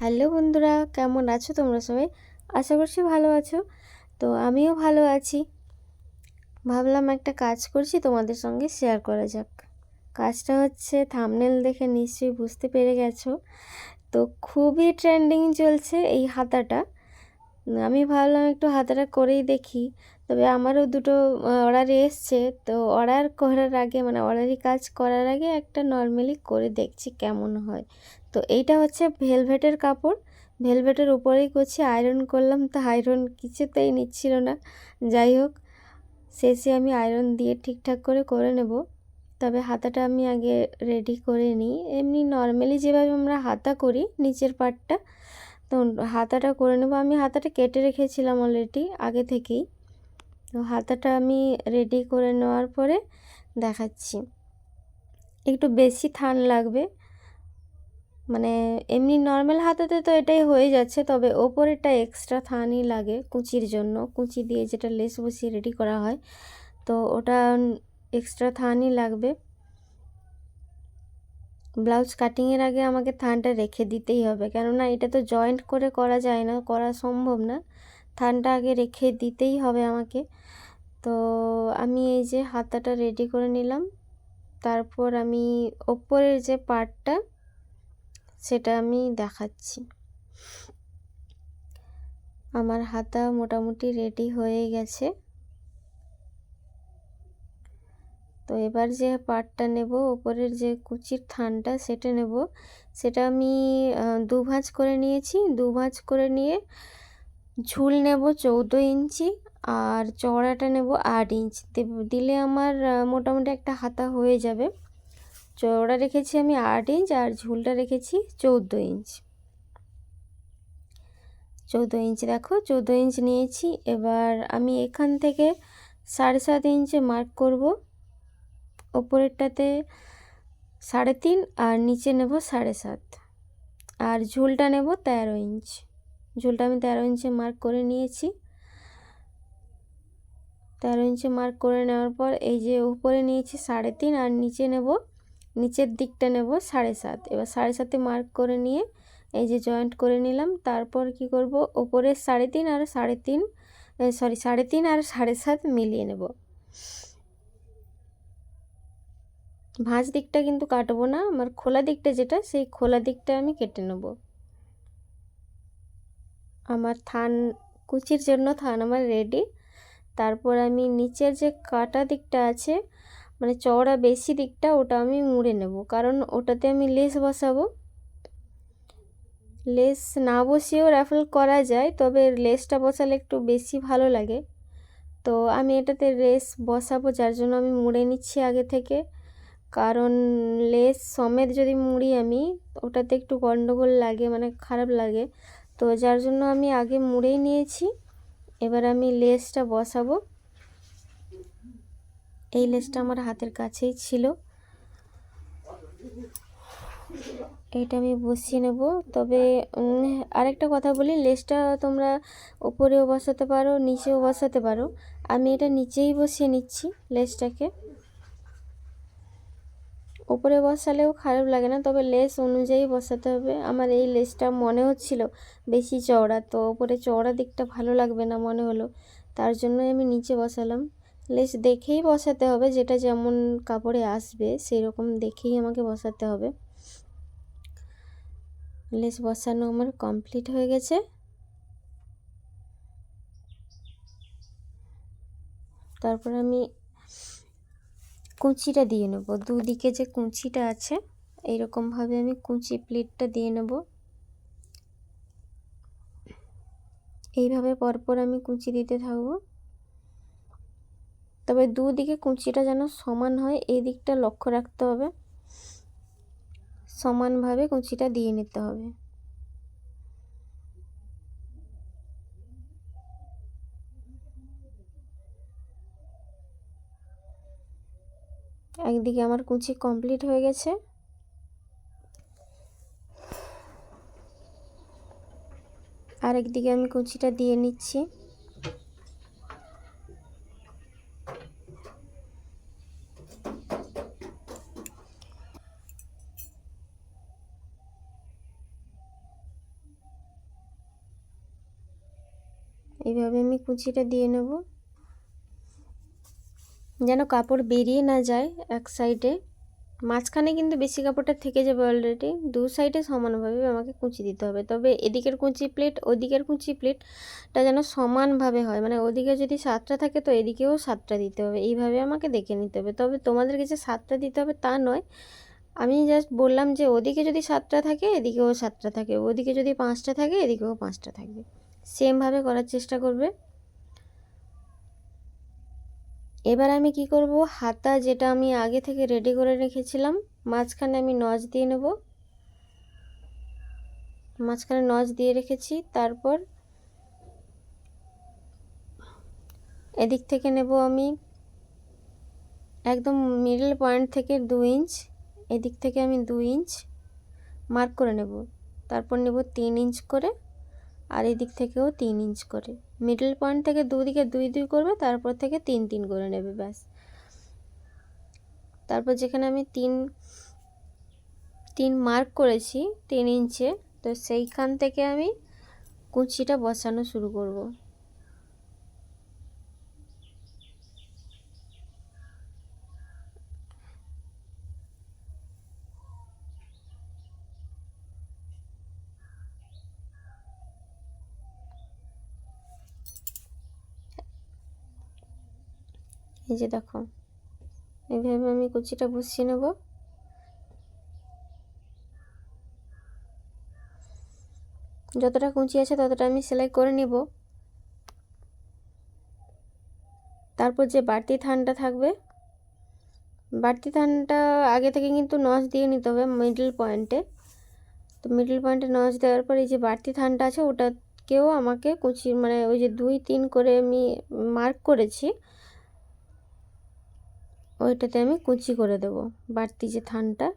Hello বন্ধুরা, কেমন আছো তোমরা সবাই? আশা করছি ভালো আছো। তো আমিও ভালো আছি। ভাবলাম একটা কাজ করছি, তোমাদের সঙ্গে শেয়ার করা যাক। কাজটা হচ্ছে থামনেল দেখে নিশ্চয়ই বুঝতে পেরে গেছো। তো খুবই ট্রেন্ডিং চলছে এই হাতাটা। আমি ভাবলাম একটু হাতাটা করেই দেখি। তবে আমারও দুটো অর্ডার এসছে। তো অর্ডার করার আগে মানে অর্ডারই কাজ করার আগে একটা নর্মালি করে দেখছি কেমন হয়। তো এইটা হচ্ছে ভেলভেটের কাপড়। ভেলভেটের উপরেই করছি আয়রন করলাম, তো আয়রন কিছুতেই নিচ্ছিল না। যাই হোক, শেষে আমি আয়রন দিয়ে ঠিকঠাক করে করে নেব। তবে হাতাটা আমি আগে রেডি করে নিই। এমনি নর্মালি যেভাবে আমরা হাতা করি নিচের পার্টটা তো হাতাটা করে নেব। আমি হাতাটা কেটে রেখেছিলাম অলরেডি আগে থেকেই। তো হাতাটা আমি রেডি করে নেওয়ার পরে দেখাচ্ছি। একটু বেশি থান লাগবে। মানে এমনি নর্মাল হাতাতে তো এটাই হয়ে যাচ্ছে, তবে ওপরেরটা এক্সট্রা থানই লাগে কুচির জন্য। কুচি দিয়ে যেটা লেস বসিয়ে রেডি করা হয়, তো ওটা এক্সট্রা থানই লাগবে। ব্লাউজ কাটিংয়ের আগে আমাকে থানটা রেখে দিতেই হবে, কেননা এটা তো জয়েন্ট করে করা যায় না, করা সম্ভব না। থানটা আগে রেখে দিতেই হবে আমাকে। তো আমি এই যে হাতাটা রেডি করে নিলাম, তারপর আমি ওপরের যে পার্টটা সেটা আমি দেখাচ্ছি। আমার হাতা মোটামুটি রেডি হয়ে গেছে। তো এবার যে পাটটা নেব, ওপরের যে কুচির থানটা সেটা নেব। সেটা আমি দু ভাঁজ করে নিয়েছি। দু ভাঁজ করে নিয়ে ঝুল নেব চৌদ্দ ইঞ্চি আর চওড়াটা নেব আট ইঞ্চ। দিলে আমার মোটামুটি একটা হাতা হয়ে যাবে। চওড়া রেখেছি আমি আট ইঞ্চ আর ঝুলটা রেখেছি চৌদ্দো ইঞ্চ। চৌদ্দো ইঞ্চ দেখো, চৌদ্দো ইঞ্চ নিয়েছি। এবার আমি এখান থেকে সাড়ে সাত ইঞ্চে মার্ক করব। ওপরেরটাতে সাড়ে তিন আর নিচে নেব সাড়ে সাত। আর ঝুলটা নেব তেরো ইঞ্চ। ঝুলটা আমি তেরো ইঞ্চে মার্ক করে নিয়েছি। তেরো ইঞ্চে মার্ক করে নেওয়ার পর এই যে উপরে নিয়েছি সাড়ে তিন আর নিচে নেব নিচের দিকটা নেব সাড়ে সাত। এবার সাড়ে সাতে মার্ক করে নিয়ে এই যে জয়েন্ট করে নিলাম, তারপর কি করব? ওপরের সাড়ে তিন আর সাড়ে তিন সরি সাড়ে তিন আর সাড়ে সাত মিলিয়ে নেব। ভাঁজ দিকটা কিন্তু কাটবো না, আমার খোলা দিকটা যেটা, সেই খোলা দিকটা আমি কেটে নেব। আমার থান, কুচির জন্য থান আমার রেডি তারপর আমি নিচের যে কাটা দিকটা আছে মানে চওড়া বেশি দিকটা ওটা আমি মুড়ে নেব। কারণ ওটাতে আমি লেস বসাবো। লেস না বসিয়েও র্যাফেল করা যায়, তবে লেসটা বসালে একটু বেশি ভালো লাগে। তো আমি এটাতে লেস বসাবো, যার জন্য আমি মুড়ে নিচ্ছি আগে থেকে। কারণ লেস সমেত যদি মুড়ি আমি, ওটাতে একটু গন্ডগোল লাগে মানে খারাপ লাগে। তো যার জন্য আমি আগে মুড়েই নিয়েছি। এবার আমি লেসটা বসাবো। এই লেসটা আমার হাতের কাছেই ছিল। এটা আমি বসিয়ে নেব। তবে আরেকটা কথা বলি লেসটা তোমরা ওপরেও বসাতে পারো, নিচেও বসাতে পারো। আমি এটা নিচেই বসিয়ে নিচ্ছি লেসটাকে ওপরে বসালেও খারাপ লাগে না, তবে লেস অনুযায়ী বসাতে হবে। আমার এই লেসটা মনে হচ্ছিল বেশি চওড়া, তো ওপরে চওড়া দিকটা ভালো লাগবে না মনে হলো। তার জন্যই আমি নিচে বসালাম। লেস দেখেই বসাতে হবে, যেটা যেমন কাপড়ে আসবে সেই রকম দেখেই আমাকে বসাতে হবে। লেস বসানো আমার কমপ্লিট হয়ে গেছে। তারপর আমি কুঁচিটা দিয়ে নেব। দুদিকে যে কুঁচিটা আছে এইরকমভাবে আমি কুঁচি প্লেটটা দিয়ে নেব। এইভাবে পরপর আমি কুঁচি দিতে থাকব। তবে দুদিকে কুচিটা যেন সমান হয়, এই দিকটা লক্ষ্য রাখতে হবে। সমানভাবে কুচিটা দিয়ে নিতে হবে। একদিকে আমার কুচি কমপ্লিট হয়ে গেছে। আরেকদিকে আমি কুচিটা দিয়ে নিচ্ছি। এইভাবে আমি কুচিটা দিয়ে নেব। যেন কাপড় বেরিয়ে না যায় এক সাইডে। মাঝখানে কিন্তু বেশি কাপড়টা থেকে যাবে অলরেডি দু সাইডে সমানভাবে আমাকে কুচি দিতে হবে। তবে এদিকের কুচি প্লেট ওদিকের কুচি প্লেটটা যেন সমানভাবে হয়। মানে ওদিকে যদি সাতটা থাকে তো এদিকেও সাতটা দিতে হবে। এইভাবে আমাকে দেখে নিতে হবে। তবে তোমাদেরকে যে সাতটা দিতে হবে তা নয়। আমি জাস্ট বললাম যে ওদিকে যদি সাতটা থাকে, এদিকেও সাতটা থাকে। ওদিকে যদি পাঁচটা থাকে, এদিকেও পাঁচটা থাকবে সেমভাবে করার চেষ্টা করবে। এবার আমি কি করব? হাতা যেটা আমি আগে থেকে রেডি করে রেখেছিলাম, মাঝখানে আমি নজ দিয়ে নেব। মাঝখানে নজ দিয়ে রেখেছি, তারপর এদিক থেকে নেব আমি একদম মিডল পয়েন্ট থেকে দু ইঞ্চ এদিক থেকে আমি দু ইঞ্চ মার্ক করে নেব। তারপর নেব তিন ইঞ্চ করে। আর এদিক থেকেও তিন ইঞ্চ করে। মিডল পয়েন্ট থেকে দুদিকে দুই দুই করবে, তারপর থেকে তিন তিন করে নেবে ব্যাস। তারপর যেখানে আমি তিন তিন মার্ক করেছি তিন ইঞ্চে তো সেইখান থেকে আমি কুচিটা বসানো শুরু করব। এই যে দেখো, এইভাবে আমি কুচিটা বসিয়ে নেব। যতটা কুচি আছে ততটা আমি সেলাই করে নেব। তারপর যে বাড়তি থানটা থাকবে, বাড়তি থানটা আগে থেকে কিন্তু নচ দিয়ে নিতে হবে মিডল পয়েন্টে তো মিডল পয়েন্টে নচ দেওয়ার পর এই যে বাড়তি থানটা আছে ওটাকেও আমাকে কুচি মানে ওই যে দুই, তিন করে আমি মার্ক করেছি। ওইটাতে আমি কুচি করে দেব। বাড়তি যে থানটা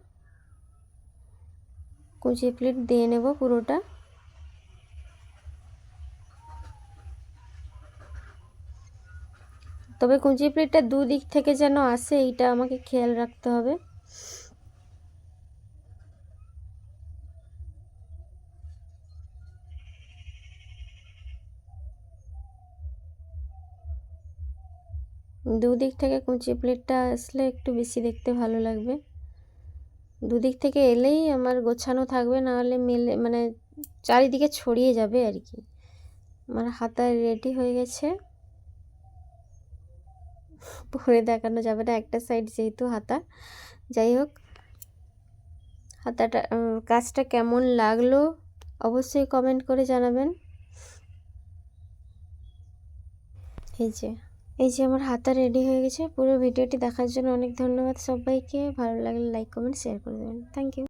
কুচি প্লেট দিয়ে নেব পুরোটা। তবে কুচি প্লেটটা দুদিক থেকে যেন আসে, এইটা আমাকে খেয়াল রাখতে হবে। দুদিক থেকে কুচি প্লেটটা আসলে একটু বেশি দেখতে ভালো লাগবে। দুদিক থেকে এলেই আমার গোছানো থাকবে, নাহলে মেলে মানে চারিদিকে ছড়িয়ে যাবে আর কি। আমার হাতা রেডি হয়ে গেছে। পরে দেখানো যাবে না, একটা সাইড যেহেতু হাতা। যাই হোক, হাতাটা কাজটা কেমন লাগল অবশ্যই কমেন্ট করে জানাবেন। এই যে। এই যে আমার হাতা রেডি হয়ে গেছে। পুরো ভিডিওটি দেখার জন্য অনেক ধন্যবাদ সবাইকে। ভালো লাগলে লাইক কমেন্ট শেয়ার করে দেবেন। Thank you